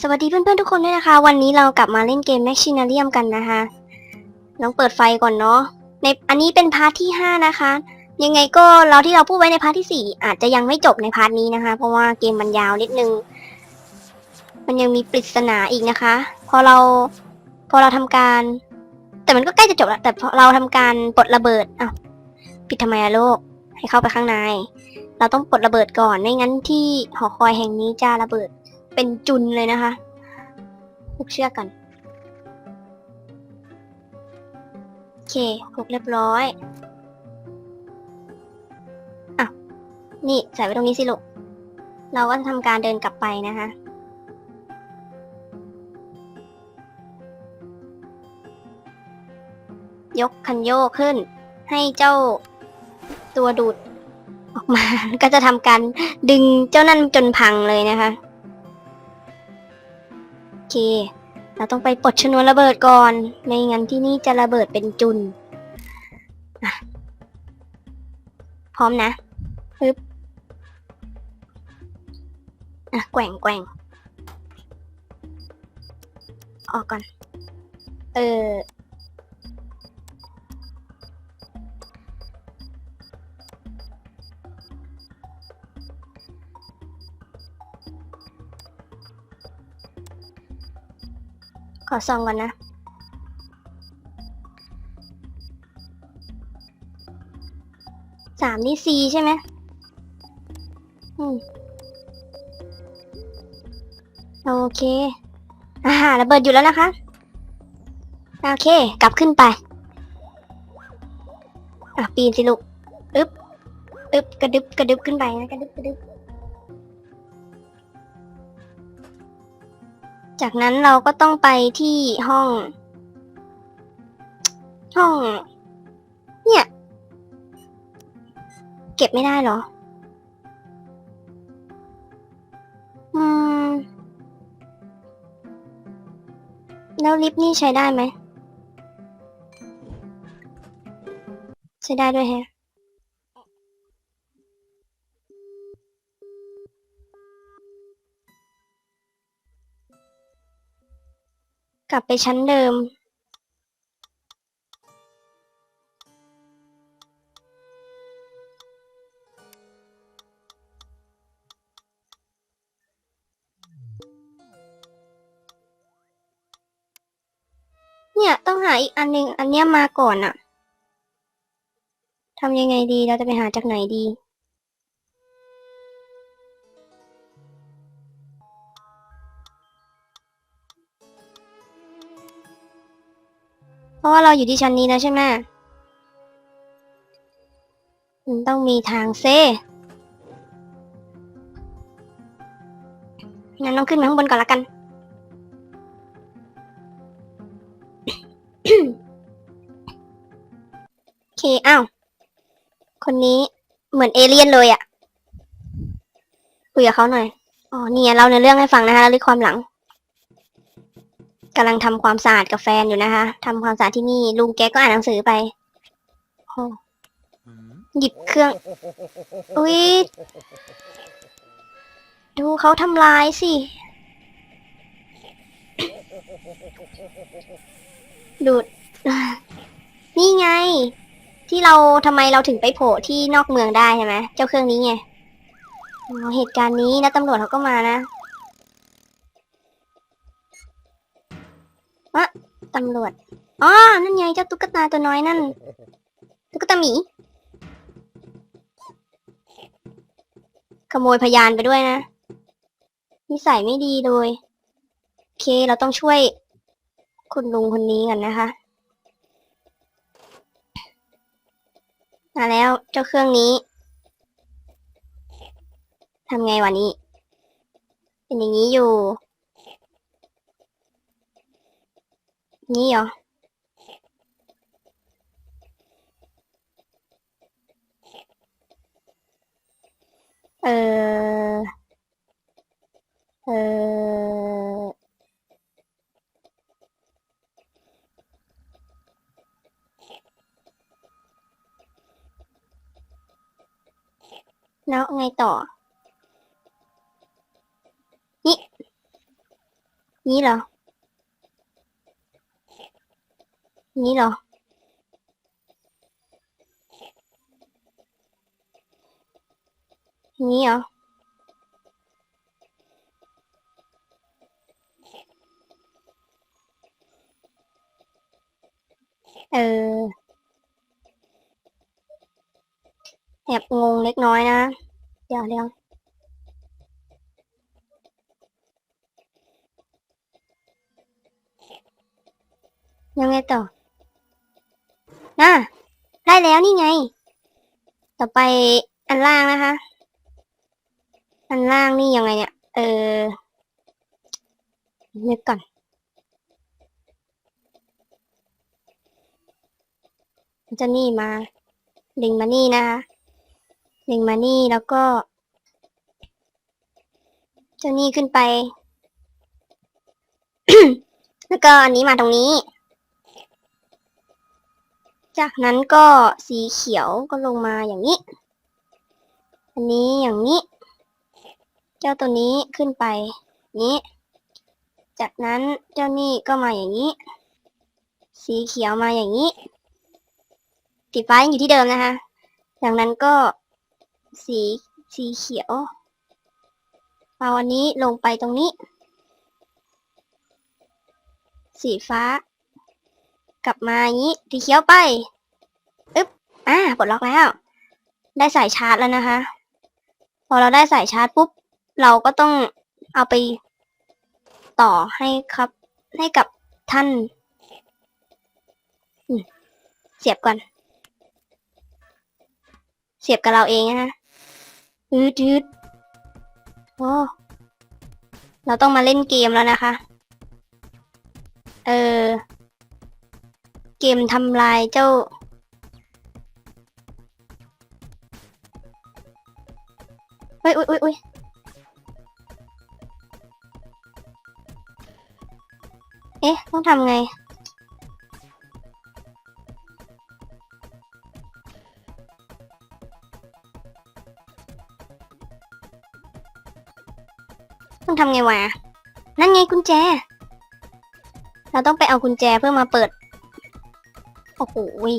สวัสดีเพื่อนๆทุกคนด้วยนะคะ วันนี้เรากลับมาเล่นเกม Machinarium กันนะคะลองเปิดไฟก่อนเนาะในอันนี้เป็นพาร์ทที่ 5 นะคะ ยังไงก็เราที่เราพูดไว้ในพาร์ทที่ 4 อาจจะยังไม่จบในพาร์ทนี้นะคะ เพราะว่าเกมมันยาวนิดนึง มันยังมีปริศนาอีกนะคะ พอเราพอเราทำการ แต่มันก็ใกล้จะจบแล้วแต่พอเราทำการปลดระเบิดอ้าวปิดทำไมอะโลก ให้เข้าไปข้างใน เราต้องปลดระเบิดก่อนไม่งั้นที่หอคอยแห่งนี้จะระเบิด เป็นจุนเลยนะคะผูกเชือกกันโอเคผูกเรียบร้อยอะนี่ใส่ไว้ตรงนี้สิลูกเราก็จะทำการเดินกลับไปนะคะยกคันโยกขึ้น ให้เจ้าตัวดูดออกมา ก็จะทำการดึงเจ้านั่นจนพังเลยนะคะ เค เราต้องไปปลดชนวนระเบิดก่อน ไม่งั้นที่นี่จะระเบิดเป็นจุนพร้อมนะปึ๊บอะแกว่งแกว่งออกก่อน เออ ขอซองก่อนนะ สามนี่ซีใช่ไหมอืมโอเคอ่าระเบิดอยู่แล้วนะคะ โอเค กลับขึ้นไป อะ ปีนสิลูก อึ๊บ อึ๊บ กระดึบกระดึบขึ้นไปนะ กระดึบกระดึบ จากนั้นเราก็ต้องไปที่ห้อง ห้อง เนี่ย เก็บไม่ได้เหรอ อืม แล้วลิฟต์นี่ใช้ได้ไหม ใช้ได้ด้วยแฮะ บไปชั้นเดิม เนี่ยต้องหาอีกอันหนึ่งอันเนี้ยมาก่อนอะทำยังไงดีเราจะไปหาจากไหนดี เพราะว่าเราอยู่ที่ชั้นนี้แล้วใช่ไหมมันต้องมีทางเซ่งั้นต้องขึ้นไปข้างบนก่อนละกัน โอเค อ้าว คนนี้เหมือนเอเลี่ยนเลยอะคุยกับเขาหน่อย อ๋อเนี่ยเราในเรื่องให้ฟังนะคะแล้วลึกความหลัง กำลังทำความสะอาดกับแฟนอยู่นะคะทำความสะอาดที่นี่ ลุงแกก็อ่านหนังสือไปโอ้หยิบเครื่อง อุ้ยดูเขาทำลายสิ ดูด นี่ไง ที่เราทำไมเราถึงไปโผล่ที่นอกเมืองได้ใช่ไหม เจ้าเครื่องนี้ไงอ๋อเหตุการณ์นี้นะตำรวจเขาก็มานะ วะตำรวจอ๋อนั่นไงเจ้าตุ๊กตาตัวน้อยนั่น ตุ๊กตาหมี ขโมยพยานไปด้วยนะนิสัยไม่ดีเลยโอเคเราต้องช่วย คุณลุงคนนี้กันนะคะมาแล้วเจ้าเครื่องนี้ทำไงวะนี้ เป็นอย่างนี้อยู่ นี่เหรอ เออ เออ แล้วไงต่อ นี่ นี้เหรอ นี้เหรอ นี้เหรอ เออ แอบงงเล็กน้อยนะ เดี๋ยวเดี๋ยวยังไงต่อ่ะได้แล้วนี่ไง ต่อไปอันล่างนะคะ อันล่างนี่ยังไงเนี่ย เออนึกก่อนจะนี่มาลิงมานี่นะคะลิงมานี่แล้วก็จ้านี่ขึ้นไป แล้วก็อันนี้มาตรงนี้ จากนั้นก็สีเขียวก็ลงมาอย่างนี้ อันนี้อย่างนี้ เจ้าตัวนี้ขึ้นไปนี้ จากนั้นเจ้านี่ก็มาอย่างนี้ สีเขียวมาอย่างนี้สีฟ้ายังอยู่ที่เดิมนะคะจากนั้นก็สีสีเขียวเอาอันนี้ลงไปตรงนี้ สีฟ้า กลับมาอย่างนี้สีเขียวไปอึ๊บอ่าปลดล็อกแล้ว ได้สายชาร์จแล้วนะคะ พอเราได้สายชาร์จปุ๊บ เราก็ต้องเอาไปต่อให้ครับ ให้กับท่านเสียบก่อน เสียบกับเราเองนะฮะอืดยืดโอ้เราต้องมาเล่นเกมแล้วนะคะ เออ เกมทำลายเจ้า เฮ้ยอุ้ยอุ้ยอุ้ยเอ๊ะ ต้องทำไง ต้องทำไงวะ นั่นไงกุญแจ เราต้องไปเอากุญแจเพื่อมาเปิด อ้โหย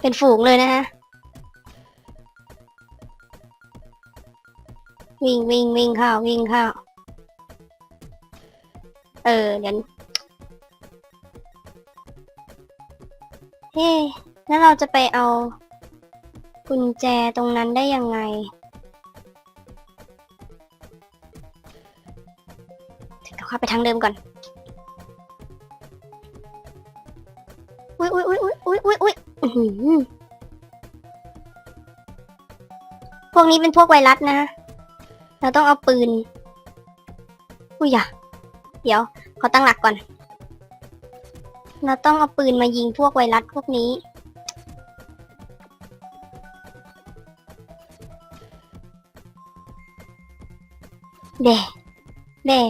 เป็นฝูงเลยนะฮะ วิ่งวิ่งวิ่งเข้าวิ่งเข้า เออเดี๋ยวเฮ้แล้วเราจะไปเอากุญแจตรงนั้นได้ยังไงเข้าไปทางเดิมก่อน หือ พวกนี้เป็นพวกไวรัสนะ เราต้องเอาปืน อุ้ยอย่าเดี๋ยว ขอตั้งหลักก่อน เราต้องเอาปืนมายิงพวกไวรัสพวกนี้ เด่เด่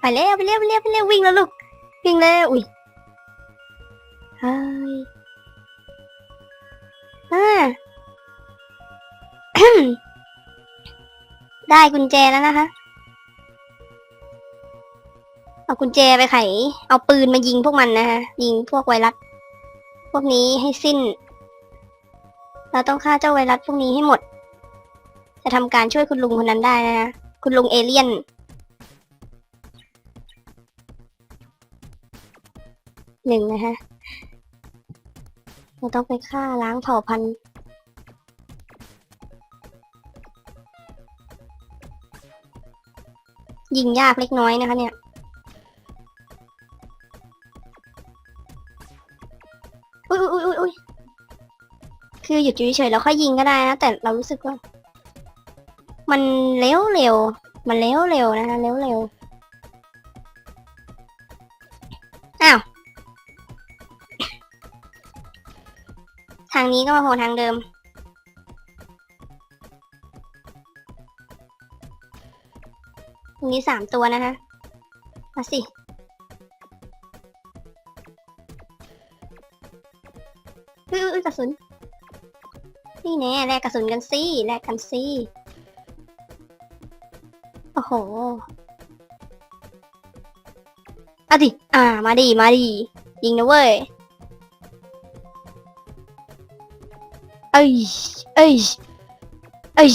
ไปเร็วไปเร็วไปเร็วไปเร็ววิ่งแล้วลูกวิ่งแล้วอุ้ยเฮ้ยอ่าได้กุญแจแล้วนะคะ เอากุญแจไปไข เอาปืนมายิงพวกมันนะคะยิงพวกไวรัส พวกนี้ให้สิ้น เราต้องฆ่าเจ้าไวรัสพวกนี้ให้หมด จะทำการช่วยคุณลุงคนนั้นได้นะคะคุณลุงเอเลี่ยน หนึ่งนะคะเราต้องไปฆ่าล้างเผ่าพันธุ์ยิงยากเล็กน้อยนะคะเนี่ย อุ้ยอุ้ยอุ้ยอุ้ยคือหยุดอยู่เฉยๆแล้วค่อยยิงก็ได้นะ แต่เรารู้สึกว่า มันเร็วเร็ว มันเร็วเร็วนะคะเร็วเร็วอ้าวางนี้ก็มาโผล่ทางเดิม ตรงนี้สามตัวนะฮะ มาสิ อื้ออื้อกระสุน นี่แน่แลกกระสุนกันสิแลกกันสิโอ้โหอะดิ อ่า มาดีมาดียิงนะเว้ย อ้ยเอ้ยเอ้ย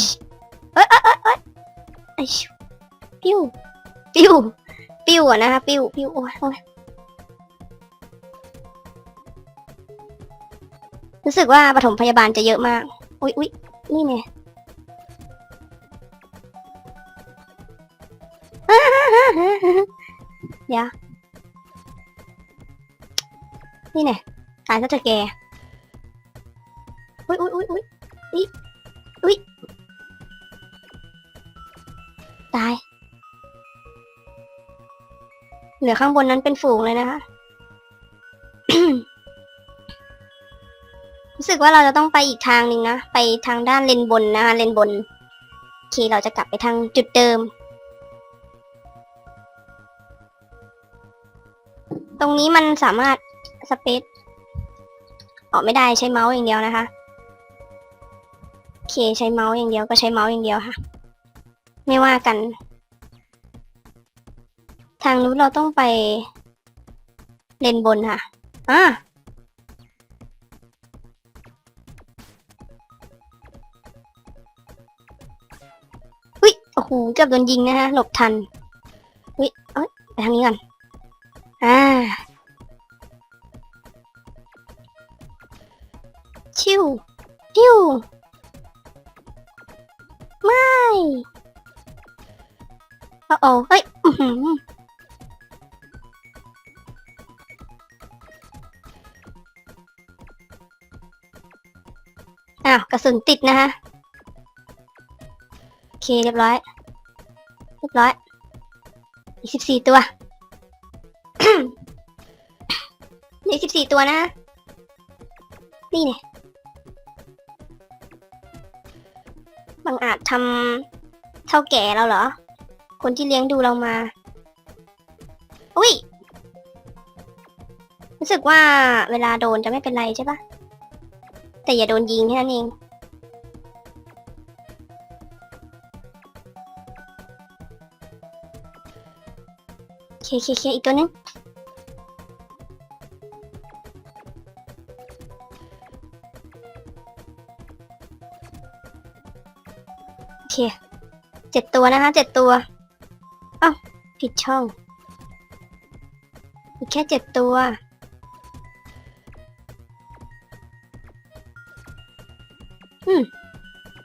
เอ้ยเอ้ยเอ้ยเอ้ยเอ้ยปิ้วปิ้วปิ้วอะนะคะปิ้วปิ้วโอ้ยโอ้ยรู้สึกว่าปฐมพยาบาลจะเยอะมากอุ๊ยอุ๊ยนี่ไงเดี๋ยวนี่ไงตายซะเถอะแก อุ๊ยอุ๊ยอุ๊ยอุ๊ยอุ๊ยอุ๊ยตาย เหลือข้างบนนั้นเป็นฝูงเลยนะคะ รู้สึกว่าเราจะต้องไปอีกทางหนึ่งนะ ไปทางด้านเลนบนนะคะเลนบน โอเค เราจะกลับไปทางจุดเดิม ตรงนี้มันสามารถสเปซออกไม่ได้ใช้เมาส์อย่างเดียวนะคะ โอเคใช้เมาส์อย่างเดียวก็ใช้เมาส์อย่างเดียวค่ะ ไม่ว่ากัน ทางนู้นเราต้องไป เลนบนค่ะอ่าอุ้ยโอ้โหเกือบโดนยิงนะฮะ หลบทันอุ้ยเอ้ยไปทางนี้ก่อนอ่าชิวชิว ไม่โอ้โอ้เฮ้ยอื้อหืออ้าวกระสุนติดนะฮะ โอเคเรียบร้อย เรียบร้อยอีกสิบสี่ตัวอีกสิบสี่ตัวนะ นี่เนี่ย บางอาจทำเท่าแก่เราเหรอ คนที่เลี้ยงดูเรามา อุ้ย รู้สึกว่าเวลาโดนจะไม่เป็นไรใช่ปะแต่อย่าโดนยิงแค่นั้นเองเคเคเคอีกตัวนึง เคเจ็ดตัวนะคะเจ็ดตัวอ้าวผิดช่อง อีกแค่เจ็ดตัว อืม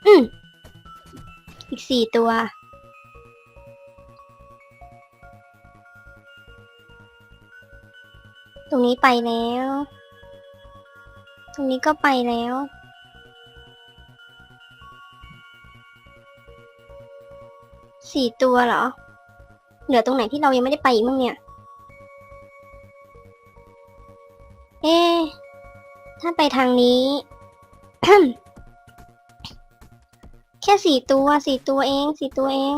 อืมอีกสี่ตัวตรงนี้ไปแล้ว ตรงนี้ก็ไปแล้ว สี่ตัวเหรอ เหลือตรงไหนที่เรายังไม่ได้ไปอีกมั้งเนี่ย เอ๊ถ้าไปทางนี้ แค่สี่ตัวสี่ตัวเองสี่ตัวเอง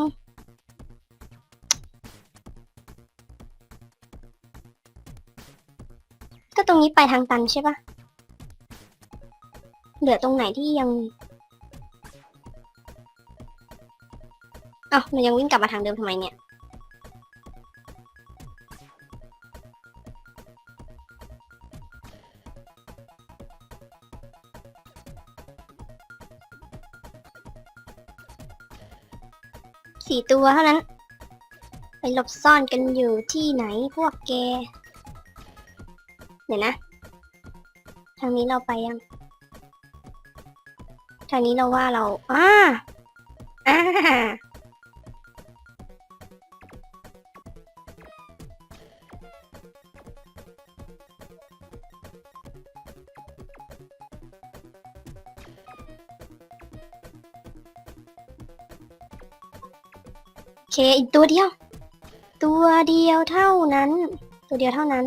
ก็ตรงนี้ไปทางตันใช่ปะเหลือตรงไหนที่ยัง อ้าวเรายังวิ่งกลับมาทางเดิมทำไมเนี่ย สี่ตัวเท่านั้น ไปหลบซ่อนกันอยู่ที่ไหนพวกแก เดี๋ยวนะ ทางนี้เราไปยัง ทางนี้เราว่าเราอ่าอ่า อเคอีกตัวเดียว ตัวเดียวเท่านั้น ตัวเดียวเท่านั้น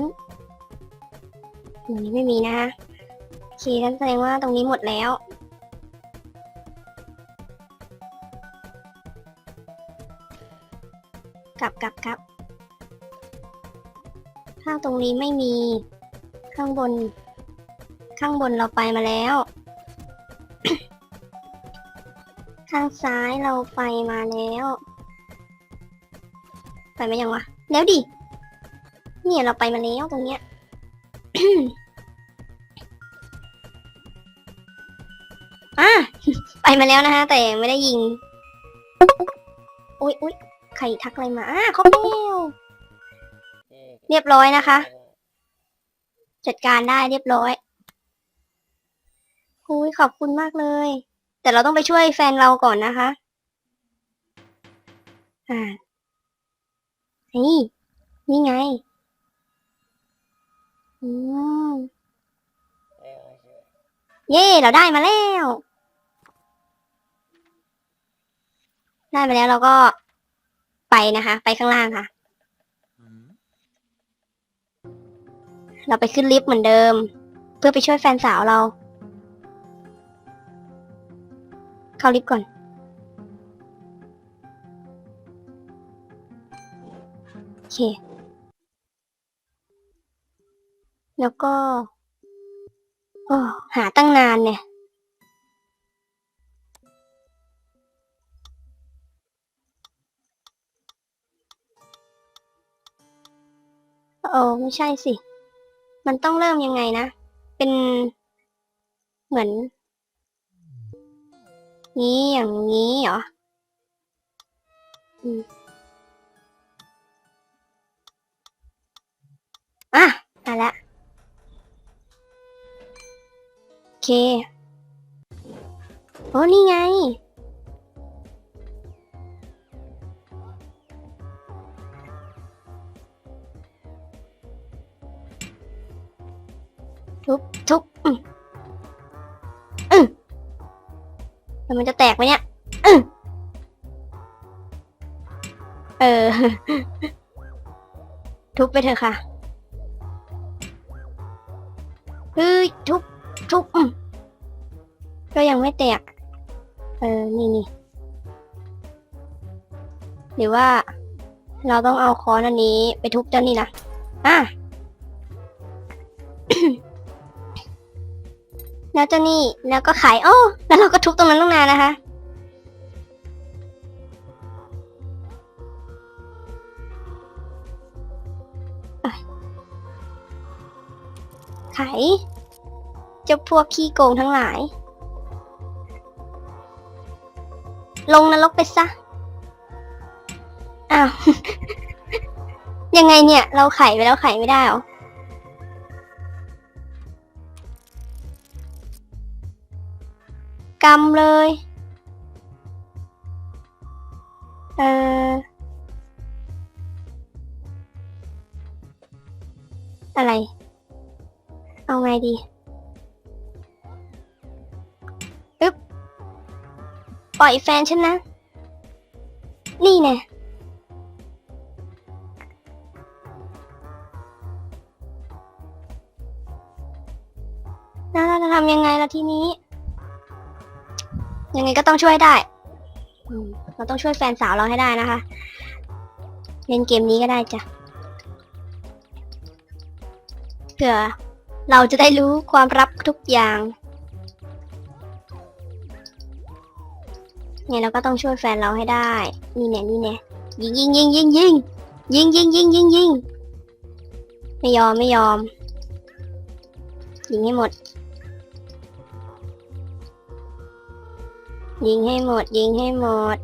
ตรงนี้ไม่มีนะคะโอเคนั่นแสดงว่าตรงนี้หมดแล้วกลับกลับกลับถ้าตรงนี้ไม่มี ข้างบน ข้างบนเราไปมาแล้ว ข้างซ้ายเราไปมาแล้ว มายังวะ แล้วดิ เนี่ยเราไปมาแล้วตรงเนี้ยอะไปมาแล้วนะคะแต่ไม่ได้ยิง อุ๊ยอุ๊ยใครทักอะไรมาอะคอมเมลเรียบร้อยนะคะ จัดการได้เรียบร้อยคุยขอบคุณมากเลย แต่เราต้องไปช่วยแฟนเราก่อนนะคะ อ่า นี่นี่ไง อืมเย่เราได้มาแล้ว ได้มาแล้วเราก็ไปนะคะ ไปข้างล่างค่ะ เราไปขึ้นลิฟต์เหมือนเดิม เพื่อไปช่วยแฟนสาวเรา เข้าลิฟต์ก่อน เค แล้วก็โอ้หาตั้งนานเนี่ย โอ้ไม่ใช่สิ มันต้องเริ่มยังไงนะ เป็นเหมือน นี้อย่างนี้เหรอ อืม อะมาละโอเค โอ้นี่ไง ทุบทุบอืมอืมแล้วมันจะแตกไหมเนี่ยอืมเออ ทุบไปเถอะค่ะ เฮ้ยทุบทุบก็ยังไม่แตก เออ นี่นี่หรือว่า เราต้องเอาค้อนอันนี้ ไปทุบเจ้านี่นะ อะ แล้วเจ้านี่แล้วก็ขาย โอ้ แล้วเราก็ทุบตรงนั้นตั้งนานนะคะ เจ้าพวกขี้โกงทั้งหลาย ลงนรกไปซะ อ้าว ยังไงเนี่ย เราไขไปแล้วไขไม่ได้หรอ กำเลย เอออะไร เอาไงดีอึ๊บปล่อยแฟนฉันนะ นี่แน่แล้วเราจะทำยังไงล่ะทีนี้ ยังไงก็ต้องช่วยได้ เราต้องช่วยแฟนสาวเราให้ได้นะคะ เล่นเกมนี้ก็ได้จ้ะเผื่อ เราจะได้รู้ความลับทุกอย่างไงเราก็ต้องช่วยแฟนเราให้ได้ นี่แน่นี่แน่ยิงยิงยิงยิงยิงยิงยิงยิงยิงยิงไม่ยอมไม่ยอม ยิงให้หมด ยิงให้หมด ยิงให้หมด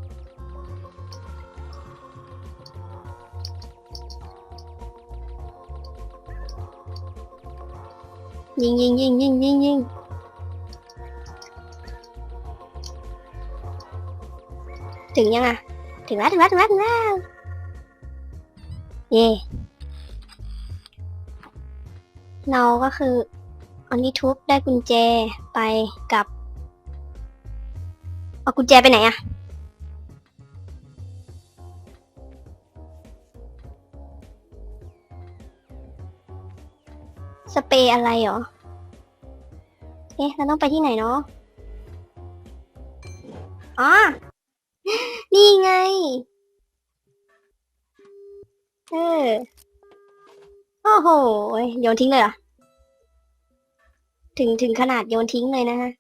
ยิงยิงยิงยิงยิงยิงถึงยังอะ ถึงแล้วถึงแล้วถึงแล้วถึงแล้วเย่เราก็คืออันนี้ทุบได้กุญแจไปกับ เอากุญแจไปไหนอะ สเปรย์อะไรเหรอ เอ๊ะเราต้องไปที่ไหนเนาะ อ๋อ นี่ไง เออ โอ้โห โยนทิ้งเลยเหรอถึงถึงขนาดโยนทิ้งเลยนะฮะ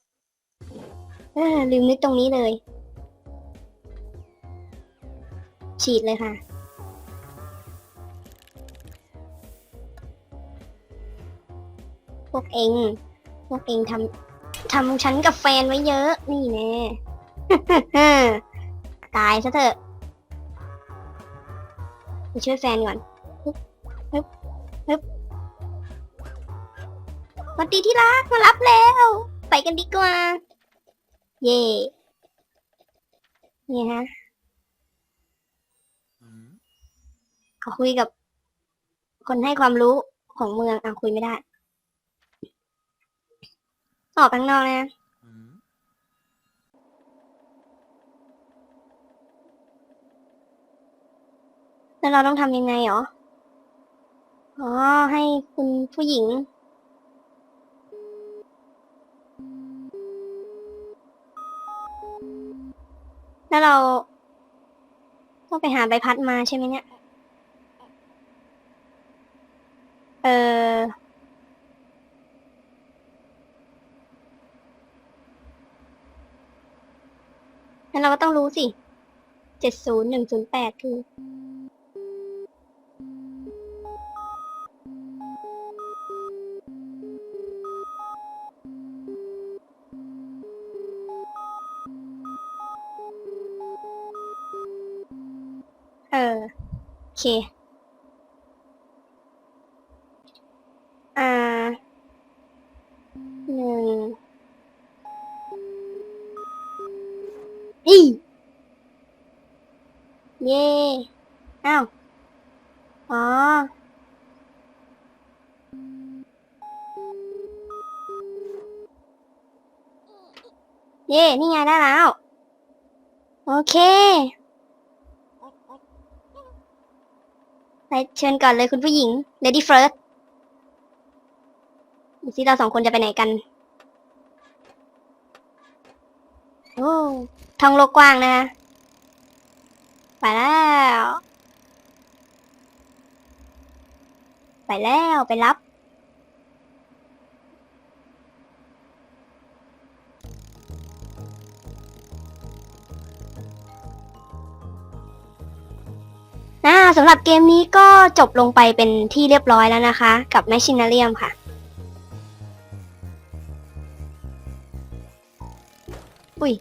เออ ลืมนึกตรงนี้เลย ฉีดเลยค่ะ พวกเอง พวกเองทำทำฉันกับแฟนไว้เยอะ นี่แน่ตายซะเถอะไปช่วยแฟนก่อนฮึบฮึบฮึบสวัสดีที่รักมารับแล้ว ไปกันดีกว่า เย่นี่ฮะขอคุยกับคนให้ความรู้ของเมืองอะคุยไม่ได้ ออกข้างนอกนะ แล้วเราต้องทำยังไงหรอ อ๋อ ให้คุณผู้หญิง แล้วเราต้องไปหาใบพัดมาใช่ไหมเนี่ย เออ งั้นเราก็ต้องรู้สิเจ็ดศูนย์หนึ่งศูนย์แปดคือ เออ โอเค อ่า หนึ่งอีเย่อ้าว อ๋อ เย่ นี่ไงได้แล้ว โอเค ไปเชิญก่อนเลยคุณผู้หญิง Lady First ดูสิเราสองคนจะไปไหนกัน โอ้ท้องโลกกว้างนะคะไปแล้ว ไปแล้วไปรับ สำหรับเกมนี้ก็จบลงไปเป็นที่เรียบร้อยแล้วนะคะ กับแมชชินาเรียมค่ะ อุ้ย